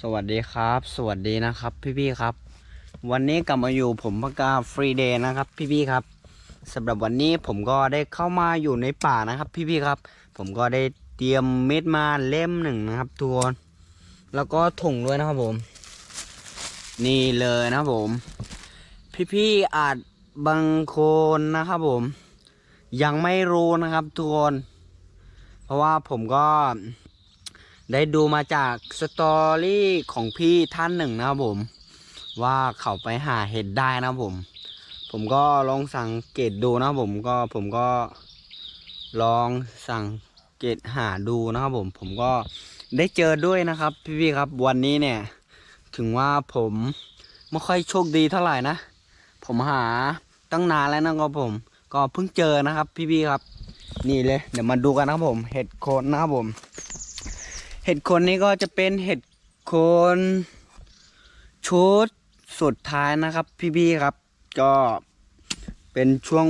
สวัสดีครับ สวัสดีนะครับพี่ๆครับ วันนี้กลับมาอยู่ผมปากกาฟรีเดย์นะครับพี่ๆครับสำหรับวันนี้ผมก็ได้เข้ามาอยู่ในป่านะครับพี่ๆครับ ผมก็ได้เตรียมเม็ดมาเล่มหนึ่งนะครับทุกคนแล้วก็ถุงด้วยนะครับผม นี่เลยนะครับผม พี่ๆอาจบางคนนะครับผม ยังไม่รู้นะครับทุกคน เพราะว่าผมก็ ได้ดูมาจากสตอรี่ของพี่ท่านหนึ่งนะครับผม ว่าเขาไปหาเห็ดได้นะครับผม ผมก็ลองสังเกตดูนะครับผมก็ผมก็ลองสังเกตหาดูนะครับผม ผมก็ได้เจอด้วยนะครับ พี่ๆครับวันนี้เนี่ย ถึงว่าผมไม่ค่อยโชคดีเท่าไหร่นะ ผมหาตั้งนานแล้วนะครับผม ก็เพิ่งเจอนะครับ พี่ๆครับ นี่เลย เดี๋ยวมาดูกันนะครับผม เห็ดโคนนะครับผม เห็ดโคนนี้ก็จะเป็นเห็ดโคนชุดสุดท้ายนะครับ พี่ๆครับ ก็เป็นช่วง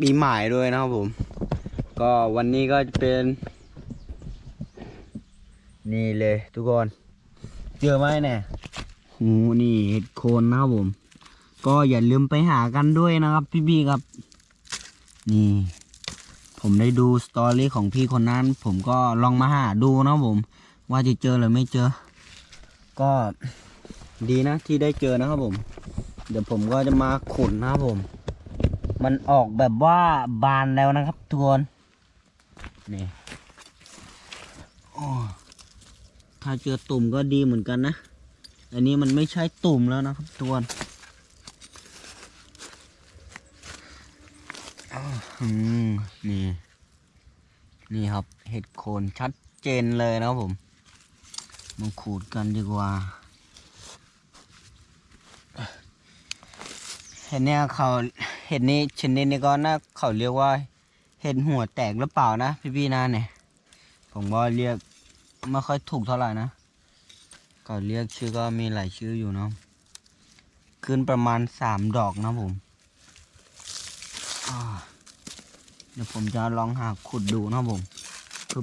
ปีใหม่ด้วยนะครับผม ก็วันนี้ก็จะเป็น นี่เลยทุกคนเจอไหมเนี่ยหูนี่เห็ดโคนนะครับผม ก็อย่าลืมไปหากันด้วยนะครับ พี่ๆครับ นี่ ผมได้ดูสตอรี่ของพี่คนนั้น ผมก็ลองมาหาดูนะครับผม ว่าจะเจอหรือไม่เจอ ก็ดีนะที่ได้เจอนะครับผม เดี๋ยวผมก็จะมาขุดนะครับผม มันออกแบบว่าบานแล้วนะครับทุกคนนี่ถ้าเจอตุ่มก็ดีเหมือนกันนะ อันนี้มันไม่ใช่ตุ่มแล้วนะครับทุกคนอืมนี่ นี่ครับ เห็ดโคนชัดเจนเลยนะครับผม มาขูดกันดีกว่าเห็ดเนี่ยเขาเห็ดนี้ชนิดนี้ก็น่าเขาเรียกว่า เห็ดหัวแตกหรือเปล่านะ พี่ๆนะเนี่ย ผมว่าเรียกไม่ค่อยถูกเท่าไหร่นะก็เรียกชื่อก็มีหลายชื่ออยู่เนาะขึ้นประมาณสามดอกนะผมเดี๋ยวผมจะลองหาขุดดูนะผม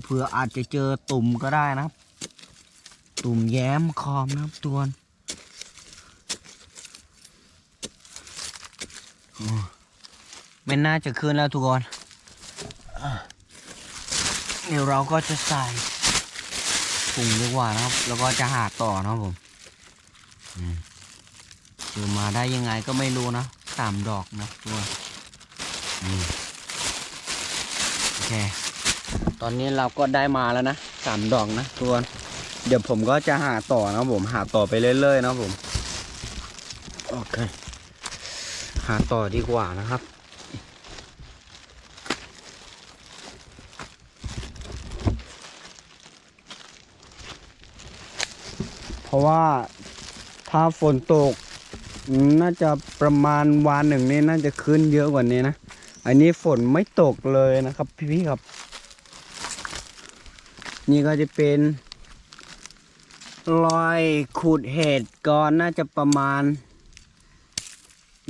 เผื่อๆอาจจะเจอตุ่มก็ได้นะครับ ตุ่มแย้มคอมนะครับตัวนไม่น่าจะขึ้นแล้วทุกคนเดี๋ยวเราก็จะใส่ถุงดีกว่านะครับ แล้วก็จะหาต่อนะครับผมจอมาได้ยังไงก็ไม่รู้นะสามดอกนะตัวโอเค ตอนนี้เราก็ได้มาแล้วนะสามดอกนะทุกคน เดี๋ยวผมก็จะหาต่อนะผมหาต่อไปเรื่อยๆนะผมโอเคหาต่อดีกว่านะครับเพราะว่าถ้าฝนตก น่าจะประมาณวานหนึ่งนี่น่าจะขึ้นเยอะกว่านี้นะ อันนี้ฝนไม่ตกเลยนะครับ พี่ๆครับ นี่ก็จะเป็น ลอยขุดเห็ดก่อนน่าจะประมาณ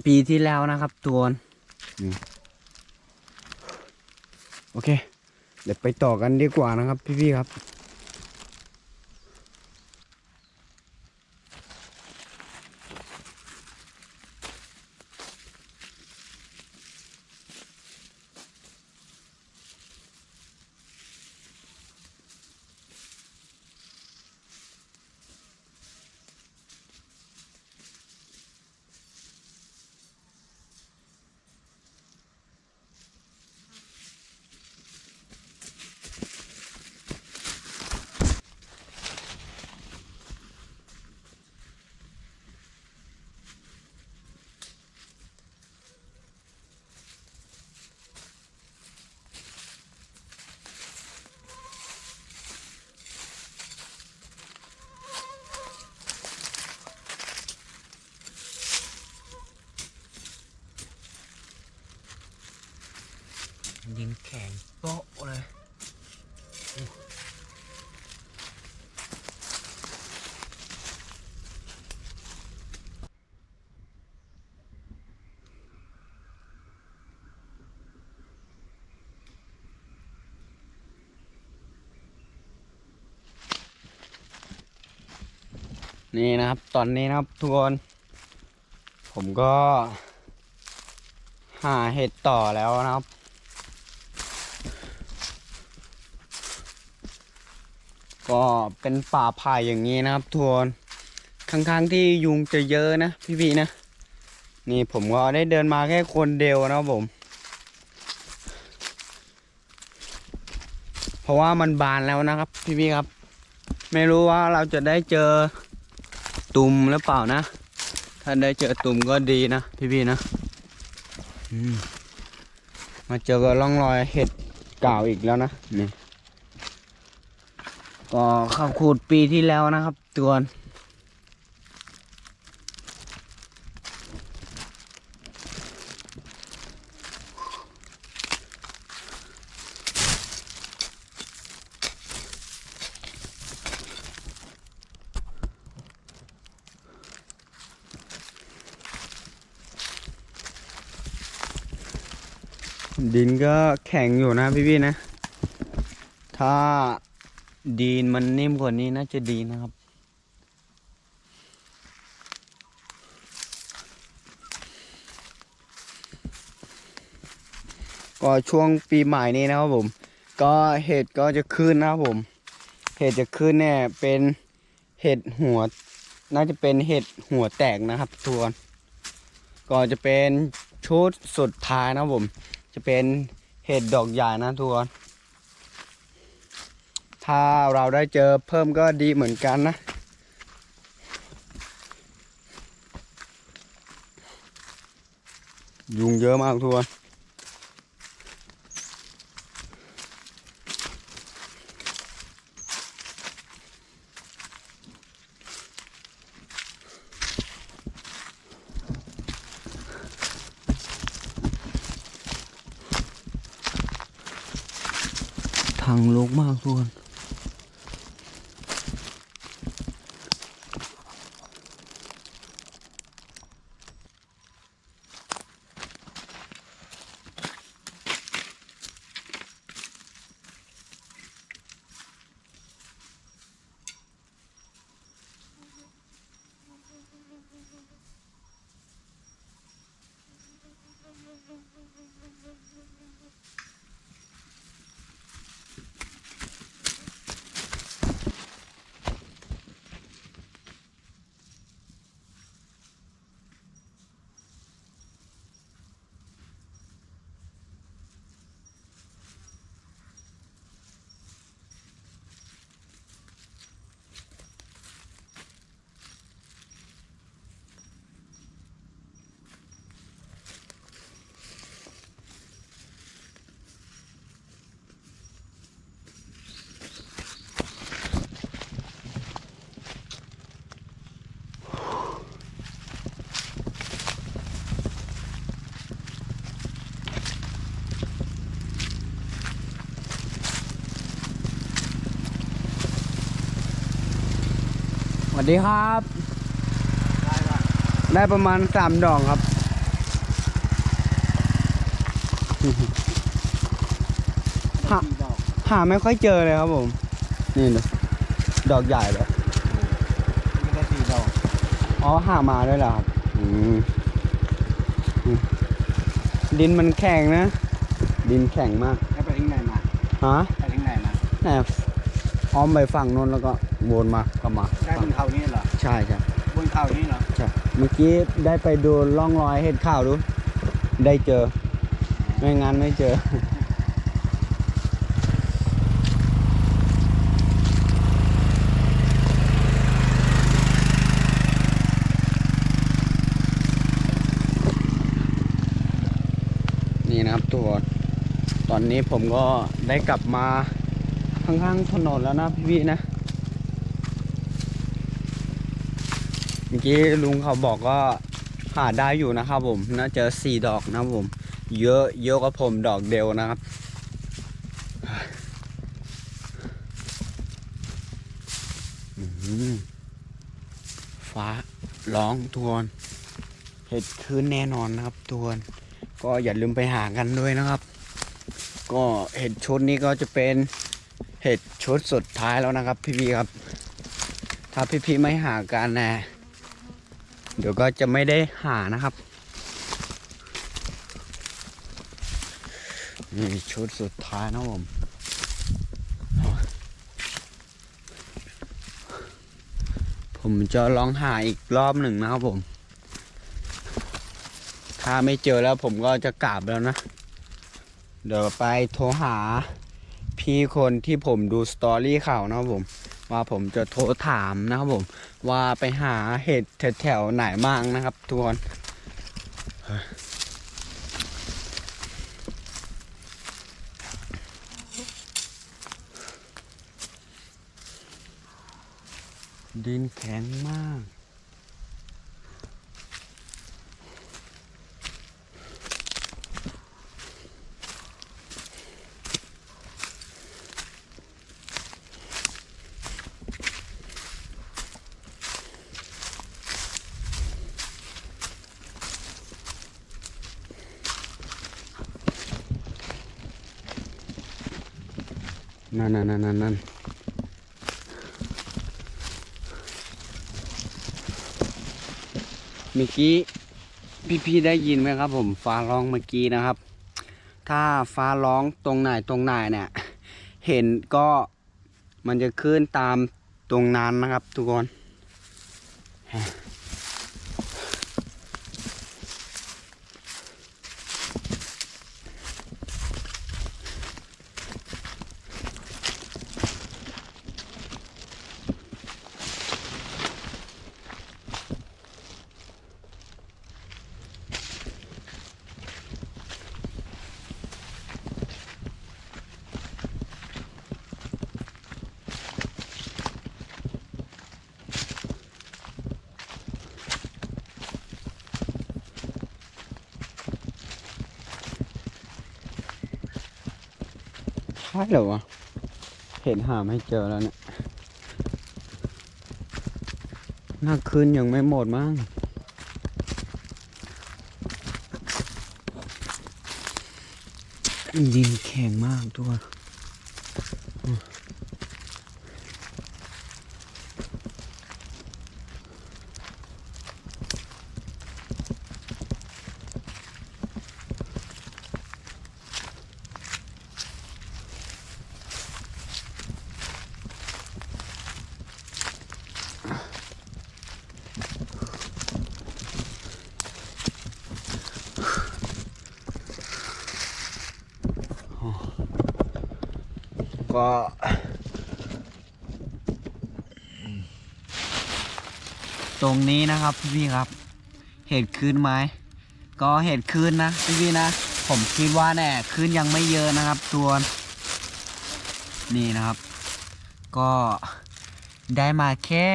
ปีที่แล้วนะครับตัวนี่โอเค เดี๋ยวไปต่อกันดีกว่านะครับพี่ๆครับ ยิงแข็งโป๊ะเลยนี่นะครับ ตอนนี้นะครับทุกคน ผมก็ หาเห็ดต่อแล้วนะครับ ก็เป็นป่าไผ่อย่างนี้นะครับทุกคนข้างๆที่ยุงจะเยอะนะพี่ๆนะ นี่ผมก็ได้เดินมาแค่คนเดียวนะครับผม เพราะว่ามันบานแล้วนะครับพี่ๆครับ ไม่รู้ว่าเราจะได้เจอตุ่มหรือเปล่านะ ถ้าได้เจอตุ่มก็ดีนะพี่ๆนะมมาเจอกับร่องรอยเห็ดเก่าวอีกแล้วนะนี่ ก็ข้าขูดปีที่แล้วนะครับตัวนดินก็แข็งอยู่นะพี่ๆนะ ถ้า ดินมันนิ่มกว่านี้น่าจะดีนะครับ ก็ช่วงปีใหม่นี้นะครับผม ก็เห็ดก็จะขึ้นนะครับผม เห็ดจะขึ้นเนี่ยเป็นเห็ดหัว น่าจะเป็นเห็ดหัวแตกนะครับทุกคนก็จะเป็นชุดสุดท้ายนะครับผม จะเป็นเห็ดดอกใหญ่นะทุกคน ถ้าเราได้เจอเพิ่มก็ดีเหมือนกันนะยุงเยอะมากทุกคน สวัสดีครับ ได้ประมาณสามดอกครับ หาหาไม่ค่อยเจอเลยครับผม นี่ดูดอกใหญ่เลยมีแค่สี่ดอก อ๋อหามาด้วยเหรอครับอืมอืมดินมันแข็งนะ ดินแข็งมากแล้วไปทิ้งไหนมาฮะไปทิ้งไหนมาแอบอ้อมไปฝั่งนู้นแล้วก็ วนมากลับมาได้บนเขานี่เหรอใช่ใช่บนเขานี่เหรอใช่เมื่อกี้ได้ไปดูร่องรอยเห็ดข้าวดู ได้เจอ ไม่งั้นไม่เจอนี่นะครับตัวตอนนี้ผมก็ได้กลับมาข้างๆถนนแล้วนะพี่ๆนะ มื่อกี้ลุงเขาบอกก็หาได้อยู่นะครับผมน่าเจอสี่ดอกนะครับผม เยอะเยอะกว่าผมดอกเดียวนะครับฟ้าร้องทวนเห็ดคืนแน่นอนนะครับทวน ก็อย่าลืมไปหากันด้วยนะครับ ก็เห็ดชุดนี้ก็จะเป็นเห็ดชุดสุดท้ายแล้วนะครับ พี่ๆครับ ถ้าพี่ๆไม่หากันนะ เดี๋ยวก็จะไม่ได้หานะครับนี่ชุดสุดท้ายนะผมผมจะลองหาอีกรอบหนึ่งนะครับผม ถ้าไม่เจอแล้วผมก็จะกลับแล้วนะ เดี๋ยวไปโทรหาพี่คนที่ผมดูสตอรี่ข่าวนะครับผม ว่าผมจะโทรถามนะครับผม ว่าไปหาเห็ดแถวๆไหนบ้างนะครับทุกคนดินแข็งมาก นั่นนั่นนั่นนั่นเมื่อกี้พี่ๆได้ยินไหมครับ ผมฟ้าร้องเมื่อกี้นะครับ ถ้าฟ้าร้องตรงไหนตรงไหนเนี่ย เห็นก็มันจะขึ้นตามตรงนั้นนะครับ ทุกคน ใช่เหรอวะ เห็นหาไม่เจอแล้วเนี่ยหน้าคืนยังไม่หมดมั้งดินแข็งมากทุกคน ก็ตรงนี้นะครับพี่ๆครับ เห็ดคืนไหมก็เห็ดคืนนะพี่ๆนะ ผมคิดว่าแน่คืนยังไม่เยอะนะครับตัวนี่นะครับ ก็ได้มาแค่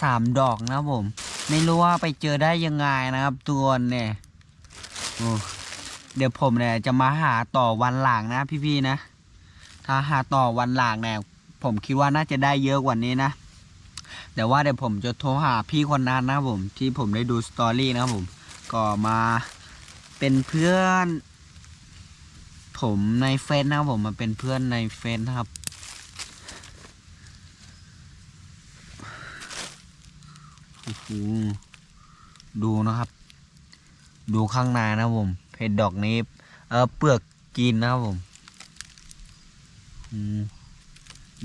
สามดอกนะผม ไม่รู้ว่าไปเจอได้ยังไงนะครับตัวเนี่ยเดี๋ยวผมเนี่ยจะมาหาต่อวันหลังนะพี่ๆนะ ถ้าหาต่อวันหลังเนี่ยผมคิดว่าน่าจะได้เยอะกว่านี้นะ แต่ว่าเดี๋ยวผมจะโทรหาพี่คนนั้นนะผม ที่ผมได้ดูสตอรี่นะผม ก็มาเป็นเพื่อน ผมในเฟซนะผมมาเป็นเพื่อนในเฟซนะครับโอ้โหดูนะครับ ดูข้างในนะผมเพชรดอกนี้ เออเปลือกกินนะครับผม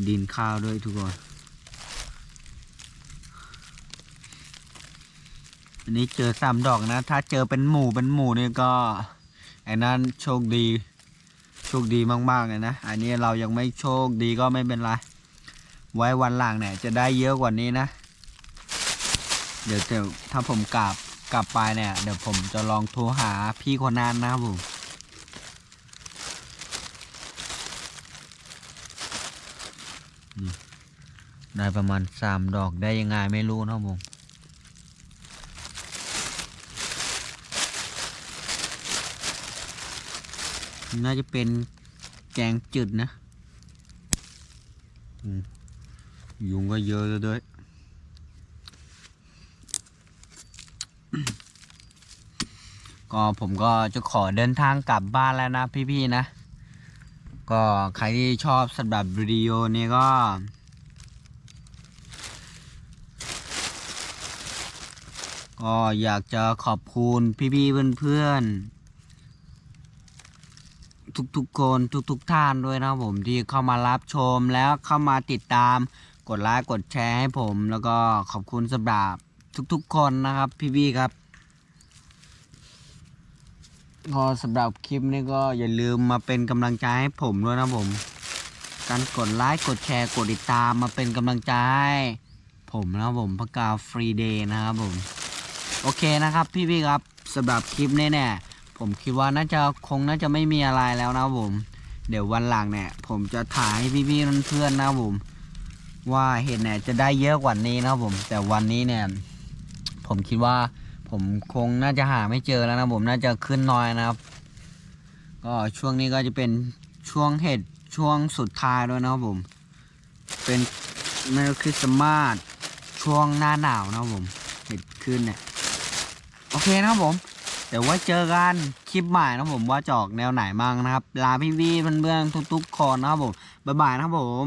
ดินข้าวด้วยทุกคนอันนี้เจอสามดอกนะ ถ้าเจอเป็นหมู่เป็นหมู่นี่ก็ไอ้นั้นโชคดี โชคดีมากๆเลยนะ อันนี้เรายังไม่โชคดีก็ไม่เป็นไร ไว้วันหลังเนี่ยจะได้เยอะกว่านี้นะ เดี๋ยวเดี๋ยวถ้าผมกลับกลับไปเนี่ย เดี๋ยวผมจะลองโทรหาพี่คนนั้นนะครับผม ได้ประมาณสามดอกได้ยังไงไม่รู้นะผมน่าจะเป็นแกงจืดนะยุงก็เยอะเลยด้วย ก็ผมก็จะขอเดินทางกลับบ้านแล้วนะพี่ๆนะ ก็ใครที่ชอบสำหรับวิดีโอนี้ก็ ก็อยากจะขอบคุณพี่ๆเพื่อนๆทุกๆคนทุกๆท่านด้วยนะผมที่เข้ามารับชมแล้วเข้ามาติดตามกดไลค์กดแชร์ให้ผม แล้วก็ขอบคุณสำหรับทุกๆคนนะครับพี่ๆครับก็สำหรับคลิปนี้ก็อย่าลืมมาเป็นกำลังใจให้ผมด้วยนะผม การกดไลค์กดแชร์กดติดตามมาเป็นกำลังใจให้ผมนะผมพกาฟรีเดย์นะครับผม โอเคนะครับ พี่ๆครับสำหรับคลิปนี้เนี่ยผมคิดว่าน่าจะคงน่าจะไม่มีอะไรแล้วนะผม เดี๋ยววันหลังเนี่ย ผมจะถ่ายให้พี่ๆเพื่อนๆนะผม ว่าเห็ดเนี่ยจะได้เยอะกว่านี้นะผม แต่วันนี้เนี่ย ผมคิดว่าผมคงน่าจะหาไม่เจอแล้วนะผมน่าจะขึ้นน้อยนะครับ ก็ช่วงนี้ก็จะเป็นช่วงเห็ดช่วงสุดท้ายด้วยนะครับผม เป็นเมื่คริสต์มาสช่วงหน้าหนาวนะครับผม เห็ดขึ้นเนี่ย โอเคนะครับผม เดี๋ยวไว่าเจอกันคลิปใหม่นะครับผมว่าจอกแนวไหนบ้างนะครับ ลาพี่พี่ๆเพื่อนๆทุกๆคนนะครับผมบ๊ายบายนะครับผม